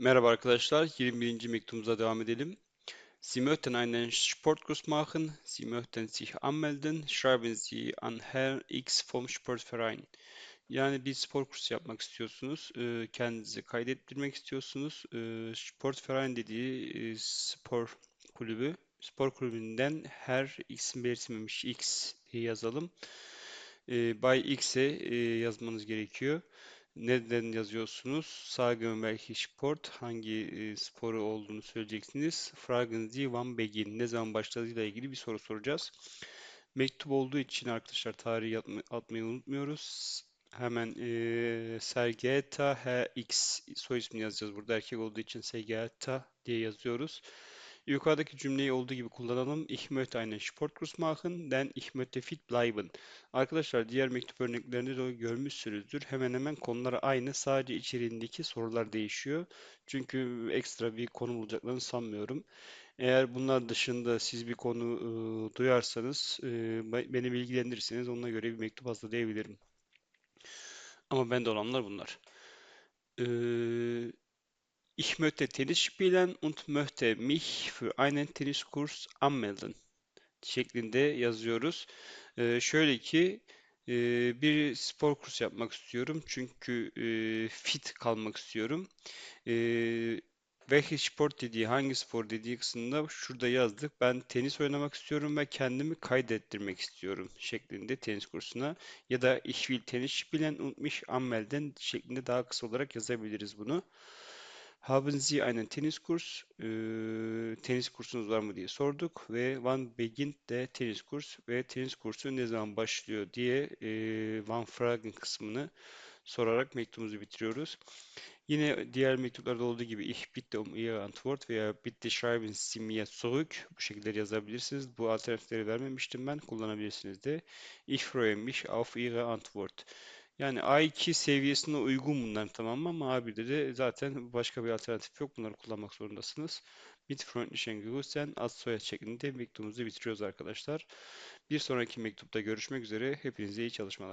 Merhaba arkadaşlar, 21. mektubumuza devam edelim. Sie möchten einen Sportkurs machen, Sie möchten sich anmelden, schreiben Sie an Herrn X vom Sportverein. Yani bir spor kursu yapmak istiyorsunuz, e, kendinizi kaydettirmek istiyorsunuz. E, Sportverein dediği e, spor kulübü, spor kulübünden her X'in belirtilmemiş X yazalım. Bay X'e yazmanız gerekiyor. Neden yazıyorsunuz? Sagen welche Sport, hangi e, sporu olduğunu söyleyeceksiniz. Fragen Sie wann begin, ne zaman başladığıyla ilgili bir soru soracağız. Mektup olduğu için arkadaşlar tarihi atma- atmayı unutmuyoruz. Hemen e, Sergeta HX soy ismini yazacağız. Burada erkek olduğu için Sergeta diye yazıyoruz. Yukarıdaki cümleyi olduğu gibi kullanalım. Ich möchte einen Sportkurs machen, denn ich möchte fit bleiben. Arkadaşlar diğer mektup örneklerinde de görmüşsünüzdür. Hemen hemen konular aynı. Sadece içeriğindeki sorular değişiyor. Çünkü ekstra bir konu bulacaklarını sanmıyorum. Eğer bunlar dışında siz bir konu e, duyarsanız e, be- beni bilgilendirirseniz onunla göre bir mektup hazırlayabilirim. Ama bende olanlar bunlar. E, ich möchte Tennis spielen und möchte mich für einen Tenniskurs anmelden. şeklinde yazıyoruz. Ee, şöyle ki e, bir spor kursu yapmak istiyorum çünkü e, fit kalmak istiyorum. E, welche Sport dediği, hangi spor dediği kısmında şurada yazdık. Ben tenis oynamak istiyorum ve kendimi kaydettirmek istiyorum şeklinde tenis kursuna. Ya da ich will Tennis spielen und mich anmelden şeklinde daha kısa olarak yazabiliriz bunu. Haben Sie einen Tenniskurs? Ee, tenis kursunuz var mı diye sorduk ve wann beginnt de tenis kurs ve tenis kursu ne zaman başlıyor diye e, Van Fragen kısmını sorarak mektubumuzu bitiriyoruz. Yine diğer mektuplarda olduğu gibi ich bitte um Ihre Antwort veya bitte schreiben Sie mir zurück bu şekilde yazabilirsiniz. Bu alternatifleri vermemiştim ben. Kullanabilirsiniz de. Ich freue mich auf Ihre Antwort. Yani A2 seviyesine uygun bunlar tamam ama A1'de de zaten başka bir alternatif yok. Bunları kullanmak zorundasınız. Mit freundlichen Grüßen ad soyad şeklinde mektubumuzu bitiriyoruz arkadaşlar. Bir sonraki mektupta görüşmek üzere. Hepinize iyi çalışmalar.